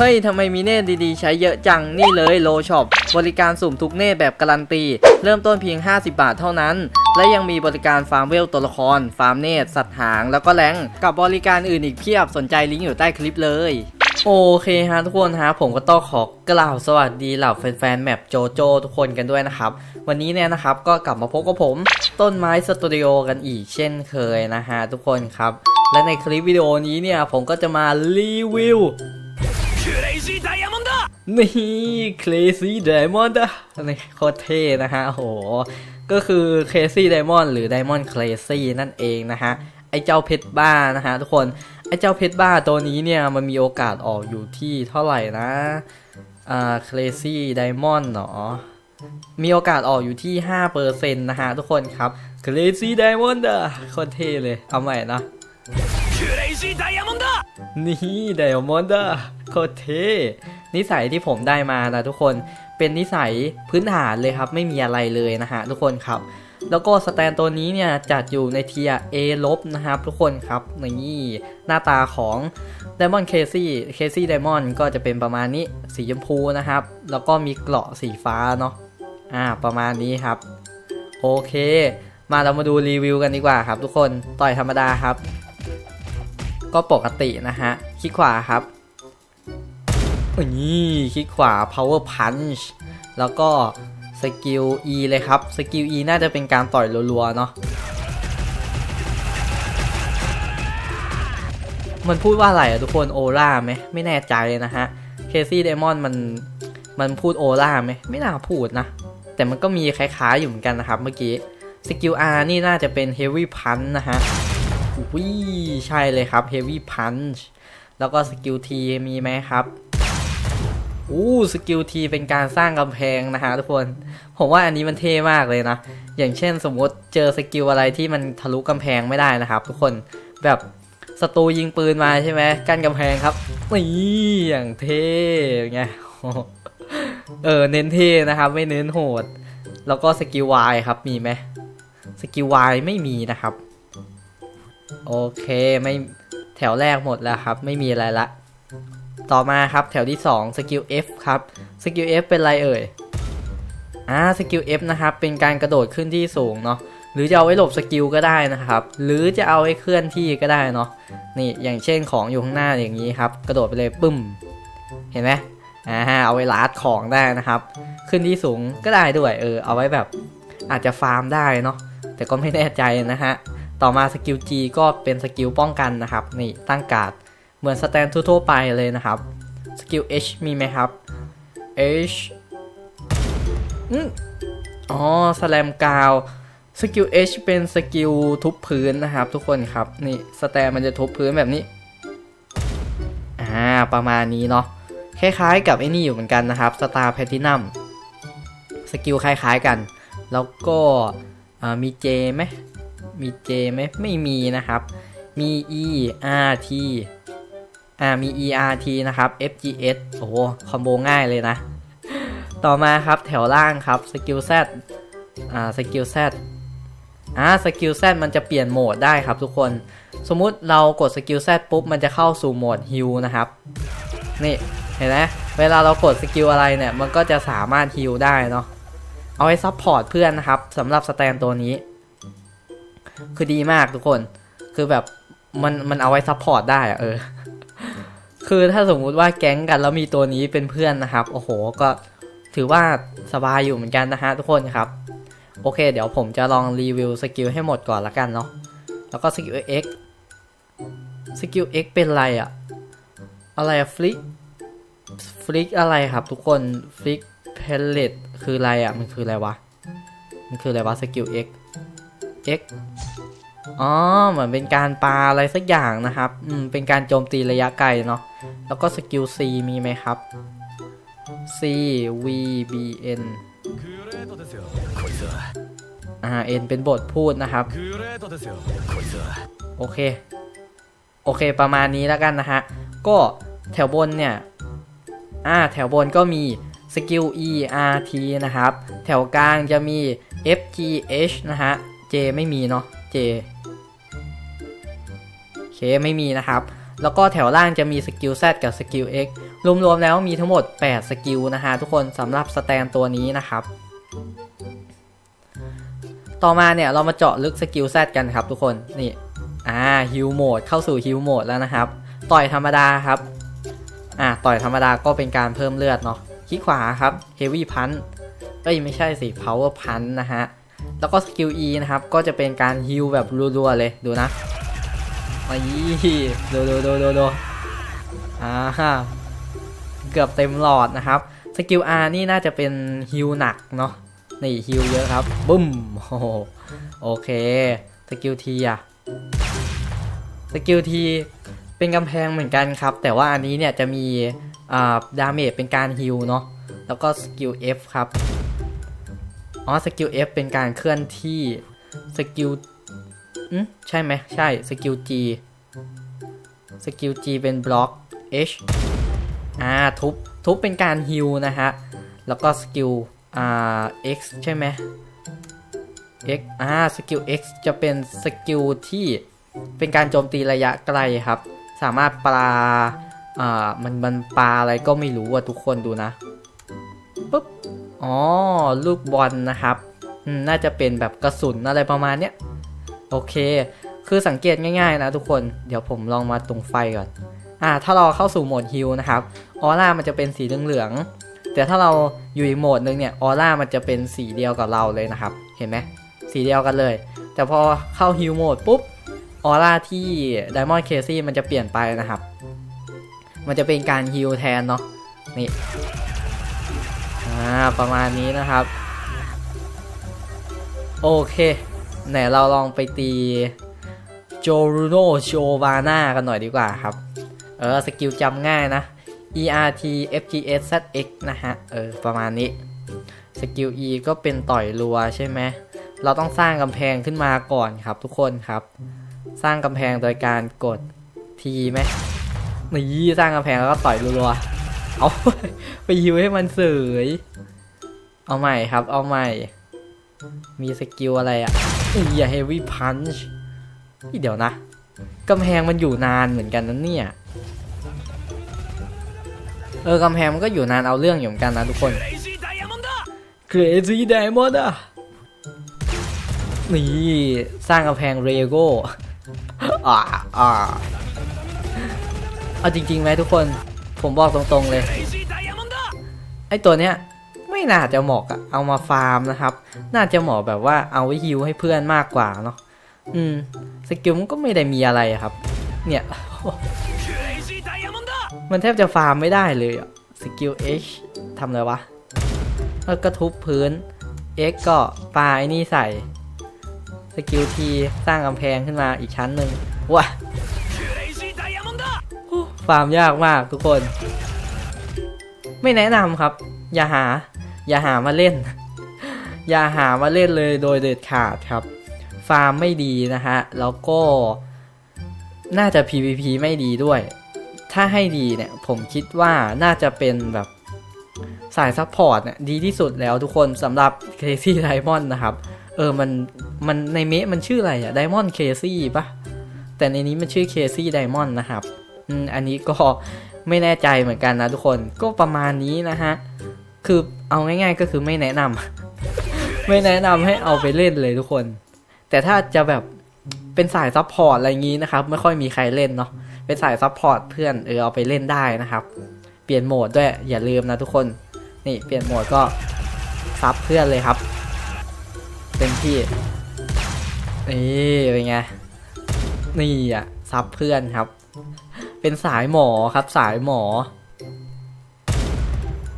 เฮ้ยทำไมมีเนตดีๆ ใช้เยอะจังนี่เลยโลช็อปบริการสุ่มทุกเนตแบบการันตี เริ่มต้นเพียง 50 บาทเท่านั้น และยังมีบริการฟาร์มเวลตัวละคร ฟาร์มเนตสัตว์หาง แล้วก็แรงกับบริการอื่นอีกเพียบสนใจลิงก์อยู่ใต้คลิปเลยโอเคฮะทุกคนฮะผมก็ต้องขอกล่าวสวัสดีเหล่าแฟนๆแมปโจโจทุกคนกันด้วยนะครับ วันนี้เนี่ยนะครับก็กลับมาพบกับผม ต้นไม้สตูดิโอกันอีกเช่นเคยนะฮะทุกคนครับ และในคลิปวิดีโอนี้เนี่ยผมก็จะมารีวิว ซี่ไดมอนด์นี่คลซี่ไดมอนด์นี่โคตรเท่นะฮะโหก็คือคลซี่ไดมอนด์หรือไดมอนด์คลซี่นั่นเองนะฮะไอเจ้าเพชรบ้านะฮะทุกคนไอเจ้าเพชรบ้าตัวนี้เนี่ยมันมีโอกาสออกอยู่ที่เท่าไหร่นะอ่าคลซี่ไดมอนด์เนาะมีโอกาสออกอยู่ที่ 5%นะฮะทุกคนครับ Crazy Diamond ะคตรเท่เลย เอาใหม่นะ ชิไดมอนด์นี่ไดมอนด์โคตรเท่นิสัยที่ผมได้มานะทุกคนเป็นนิสัยพื้นฐานเลยครับไม่มีอะไรเลยนะฮะทุกคนครับแล้วก็สแตนตัวนี้เนี่ยจัดอยู่ในเทียเอลบนะครับทุกคนครับนี่หน้าตาของไดมอนด์เคซี่เคซี่ไดมอนด์ก็จะเป็นประมาณนี้สีชมพูนะครับ แล้วก็มีเกราะสีฟ้าเนาะอ่าประมาณนี้ครับ โอเค มาเรามาดูรีวิวกันดีกว่าครับทุกคนต่อยธรรมดาครับ ก็ปกตินะฮะ คลิกขวาครับนี่คลิกขวา power punch แล้วก็สกิล E เลยครับ สกิล E น่าจะเป็นการต่อยรัวๆ เนาะมันพูดว่าอะไรอะทุกคนโอล่าไหมไม่แน่ใจนะฮะเคซี่เดมอนมันมันพูดโอล่าไหมไม่น่าพูดนะ แต่มันก็มีคล้ายๆอยู่เหมือนกันนะครับเมื่อกี้ สกิล R นี่น่าจะเป็น heavy punch นะฮะ วิใช่เลยครับ Heavy Punch แล้วก็สกิล T มีไหมครับอู้สกิล T เป็นการสร้างกำแพงนะฮะทุกคน ผมว่าอันนี้มันเท่มากเลยนะ อย่างเช่นสมมติเจอสกิลอะไรที่มันทะลุกำแพงไม่ได้นะครับ ทุกคนแบบศัตรูยิงปืนมาใช่ไหมกั้นกำแพงครับนี่อย่างเท่ไงเออเน้นเท่นะครับ ไม่เน้นโหด แล้วก็สกิล Y ครับมีไหมสกิล Y ไม่มีนะครับ โอเคไม่แถวแรกหมดแล้วครับ ไม่มีอะไรละ ต่อมาครับแถวที่2สกิล F ครับสกิล F เป็นอะไรเอ่ยอ่าสกิล F นะครับ เป็นการกระโดดขึ้นที่สูงเนาะหรือจะเอาไว้หลบสกิลก็ได้นะครับ หรือจะเอาไว้เคลื่อนที่ก็ได้เนาะนี่อย่างเช่นของอยู่ข้างหน้าอย่างนี้ครับ กระโดดไปเลยปึ้ม เห็นไหมอ่าเอาไว้ลาดของได้นะครับ ขึ้นที่สูงก็ได้ด้วยเออเอาไว้แบบอาจจะฟาร์มได้เนาะแต่ก็ไม่แน่ใจนะฮะ ต่อมาสกิล G ก็เป็นสกิลป้องกันนะครับนี่ตั้งการ์ดเหมือนสแตนทั่วๆไปเลยนะครับสกิล H มีไหมครับ H อืมอ๋อสแลมกาวสกิล H เป็นสกิลทุบพื้นนะครับ ทุกคนครับนี่สแตนมันจะทุบพื้นแบบนี้อ่าประมาณนี้เนาะคล้ายๆกับไอ้นี่อยู่เหมือนกันนะครับสตาร์แพทินัมสกิลคล้ายๆกัน แล้วก็มี J ไหม มี J ไหมไม่มีนะครับ มี E R T อ่ามี E R T นะครับ F G S โอ้โหคอมโบง่ายเลยนะ ต่อมาครับแถวล่างครับสกิล Z อ่าสกิล Z อ่าสกิล Z มันจะเปลี่ยนโหมดได้ครับทุกคน สมมุติเรากดสกิล Z ปุ๊บ มันจะเข้าสู่โหมดฮิลนะครับ นี่เห็นไหมเวลาเรากดสกิลอะไรเนี่ย มันก็จะสามารถฮิลได้เนาะเอาไว้ซัพพอร์ตเพื่อนนะครับสำหรับสแตนตัวนี้ คือดีมากทุกคน คือแบบมันมันเอาไว้ซัพพอร์ตได้อะเออ คือถ้าสมมุติว่าแก๊งกันแล้วมีตัวนี้เป็นเพื่อนนะครับ โอ้โห ก็ถือว่าสบายอยู่เหมือนกันนะฮะทุกคนครับ โอเค เดี๋ยวผมจะลองรีวิวสกิลให้หมดก่อนละกันเนาะ แล้วก็สกิล X สกิล X เป็นอะไรอะอะไรอะฟลิกฟลิกอะไรครับ ทุกคนฟลิกเพลเลตคืออะไรอะมันคืออะไรวะ มันคืออะไรวะสกิล X X อ๋อเหมือนเป็นการปาอะไรสักอย่างนะครับอืมเป็นการโจมตีระยะไกลเนาะแล้วก็สกิล C มีไหมครับ C V B N อ่า N เป็นบทพูดนะครับ โอเค โอเคประมาณนี้แล้วกันนะฮะ ก็แถวบนเนี่ย อ่า แถวบนก็มีสกิล E R T นะครับ แถวกลางจะมี F G H นะฮะ J ไม่มีเนาะ J เคไม่มีนะครับ แล้วก็แถวล่างจะมีสกิล Z กับสกิล X รวมๆแล้วมีทั้งหมด 8 สกิลนะฮะทุกคนสำหรับสแตนตัวนี้นะครับ ต่อมาเนี่ยเรามาเจาะลึกสกิล Z กันครับทุกคนนี่อ่าฮิวโหมดเข้าสู่ฮิวโหมดแล้วนะครับ ต่อยธรรมดาครับอ่าต่อยธรรมดาก็เป็นการเพิ่มเลือดเนาะคลิกขวาครับ Heavy Punch เอ้ยไม่ใช่สิ Power Punch นนะฮะแล้วก็สกิล E นะครับ ก็จะเป็นการฮิวแบบรัวๆเลยดูนะ มายี่ดูดูดูดูดูอ่าฮะเกือบเต็มหลอดนะครับ สกิล R นี่น่าจะเป็นฮิวหนักเนาะ นี่ฮิวเยอะครับบึ้ม โอ้โห โอเค สกิล T อะสกิลทีเป็นกำแพงเหมือนกันครับ แต่ว่าอันนี้เนี่ยจะมีอ่าดาเมจเป็นการฮิลเนาะ แล้วก็สกิล F ครับ อ๋อ สกิล F เป็นการเคลื่อนที่ สกิล ใช่ไหมใช่สกิล G สกิล G เป็นบล็อก H อ่าทุบทุบเป็นการฮิลนะฮะ แล้วก็สกิลอ่า X ใช่ไหม X อ่าสกิล X จะเป็นสกิลที่เป็นการโจมตีระยะไกลครับ สามารถปลาอ่ามันมันปลาอะไรก็ไม่รู้อะทุกคนดูนะปุ๊บอ๋อลูกบอลนะครับน่าจะเป็นแบบกระสุนอะไรประมาณเนี้ย โอเค คือสังเกตง่ายๆนะทุกคน เดี๋ยวผมลองมาตรงไฟก่อน อ่า ถ้าเราเข้าสู่โหมดฮิลนะครับ ออร่ามันจะเป็นสีเหลืองๆ แต่ถ้าเราอยู่อีกโหมดนึงเนี่ย ออร่ามันจะเป็นสีเดียวกับเราเลยนะครับ เห็นไหม สีเดียวกันเลย แต่พอเข้าฮิลโหมดปุ๊บ ออร่าที่ Diamond c a s e y มันจะเปลี่ยนไปนะครับ มันจะเป็นการฮิลแทนเนาะ นี่ อ่า ประมาณนี้นะครับ โอเค ไหนเราลองไปตีโจรูโนโชวาน่ากันหน่อยดีกว่าครับ เออ สกิลจำง่ายนะ ERT FGS ZX นะฮะ เออ ประมาณนี้ สกิล E ก็เป็นต่อยรัวใช่ไหม เราต้องสร้างกำแพงขึ้นมาก่อนครับทุกคนครับ สร้างกำแพงโดยการกดทีไหมนี่สร้างกำแพงแล้วก็ต่อยรัวๆ เอาไปยิวให้มันเสย เอาใหม่ครับ เอาใหม่ มีสกิลอะไรอะ เฮียเฮวี่พันช์เดี๋ยวนะกำแพงมันอยู่นานเหมือนกันนะเนี่ย เออกำแพงมันก็อยู่นานเอาเรื่องอยู่เหมือนกันนะทุกคน Crazy ไดมอนด์อะนี่ สร้างกำแพงเรโก้อ่าอ่าเอาจริงๆไหมทุกคน ผมบอกตรงๆเลย ไอตัวเนี้ย ไม่น่าจะเหมาะเอามาฟาร์มนะครับ น่าจะเหมาะแบบว่าเอาไว้ฮิวให้เพื่อนมากกว่าเนาะอืมสกิลมันก็ไม่ได้มีอะไรครับ เนี่ย มันแทบจะฟาร์มไม่ได้เลยอะสกิล H ทำอะไรวะแล้วก็ทุบพื้น X ก็ปาไอ้นี่ใส่ สกิล T สร้างกำแพงขึ้นมาอีกชั้นหนึ่งว้าฟาร์มยากมากทุกคน ไม่แนะนำครับ อย่าหา อย่าหามาเล่น อย่าหามาเล่นเลยโดยเด็ดขาดครับ ฟาร์มไม่ดีนะฮะ แล้วก็น่าจะ PVP ไม่ดีด้วย ถ้าให้ดีเนี่ยผมคิดว่าน่าจะเป็นแบบสายซัพพอร์ตเนี่ยดีที่สุดแล้วทุกคนสำหรับ Crazy Diamond นะครับ เออมันมันในเมะมันชื่ออะไรอะ Diamond Crazy ปะแต่ในนี้มันชื่อ Crazy Diamond นะครับอืมอันนี้ก็ไม่แน่ใจเหมือนกันนะทุกคนก็ประมาณนี้นะฮะ คือ เอาง่าย ๆ ก็คือไม่แนะนำไม่แนะนำให้เอาไปเล่นเลยทุกคน แต่ถ้าจะแบบเป็นสายซัพพอร์ตอะไรงี้นะครับ ไม่ค่อยมีใครเล่นเนาะเป็นสายซัพพอร์ตเพื่อนเออเอาไปเล่นได้นะครับ เปลี่ยนโหมดด้วยอย่าลืมนะทุกคน นี่เปลี่ยนโหมดก็ซับเพื่อนเลยครับเต็มที่นี่เป็นไงนี่อะซับเพื่อนครับ เป็นสายหมอครับสายหมอ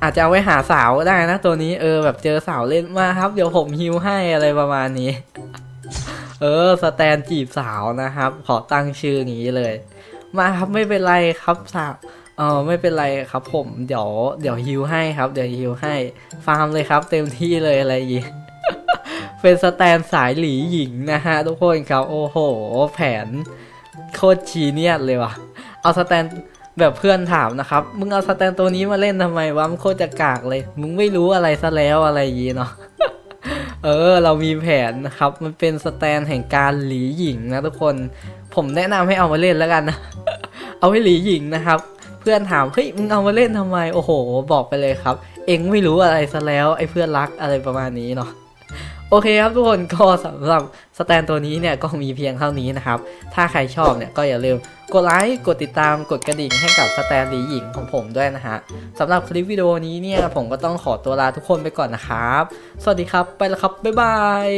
อาจจะเอาไว้หาสาวก็ได้นะตัวนี้เออแบบเจอสาวเล่นมาครับ เดี๋ยวผมฮิวให้อะไรประมาณนี้ เออ สแตนจีบสาวนะครับ ขอตั้งชื่อนี้เลย มาครับไม่เป็นไรครับสาวเออไม่เป็นไรครับผมเดี๋ยวเดี๋ยวฮิวให้ครับ เดี๋ยวฮิวให้ฟาร์มเลยครับ เต็มที่เลยอะไรอย่างงี้เป็นสแตนสายหลีหญิงนะฮะทุกคนครับ โอ้โห แผนโคตรชีเนียสเลยว่ะ เอาสแตน แบบเพื่อนถามนะครับ มึงเอาสแตนตัวนี้มาเล่นทำไมวะมันโคตรจะกากเลย มึงไม่รู้อะไรซะแล้วอะไรอย่างงี้เนาะเออ เรามีแผนนะครับ มันเป็นสแตนแห่งการหลีหญิงนะทุกคน ผมแนะนำให้เอามาเล่นแล้วกันนะ เอาให้หลีหญิงนะครับ เพื่อนถาม เฮ้ย มึงเอามาเล่นทำไม โอ้โห บอกไปเลยครับ เองไม่รู้อะไรซะแล้ว ไอ้เพื่อนรักอะไรประมาณนี้เนาะ โอเคครับทุกคน ก็สำหรับสแตนตัวนี้เนี่ย ก็มีเพียงเท่านี้นะครับ ถ้าใครชอบเนี่ย ก็อย่าลืม กดไลค์ กดติดตาม กดกระดิ่งให้กับสแตนหลีหญิงของผมด้วยนะฮะสำหรับคลิปวิดีโอนี้เนี่ย ผมก็ต้องขอตัวลาทุกคนไปก่อนนะครับ สวัสดีครับ ไปแล้วครับ บ๊ายบาย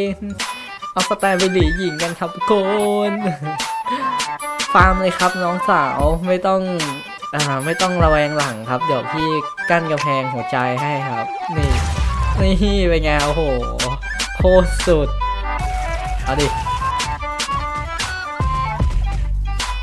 เอาสแตนไปหลีหญิงกันครับทุกคน ฟาร์มเลยครับน้องสาว ไม่ต้องอ่าไม่ต้องระแวงหลังครับ เดี๋ยวพี่กั้นกำแพงหัวใจให้ครับ นี่ นี่เป็นไงโอ้โห โคตรสุด เอาดิ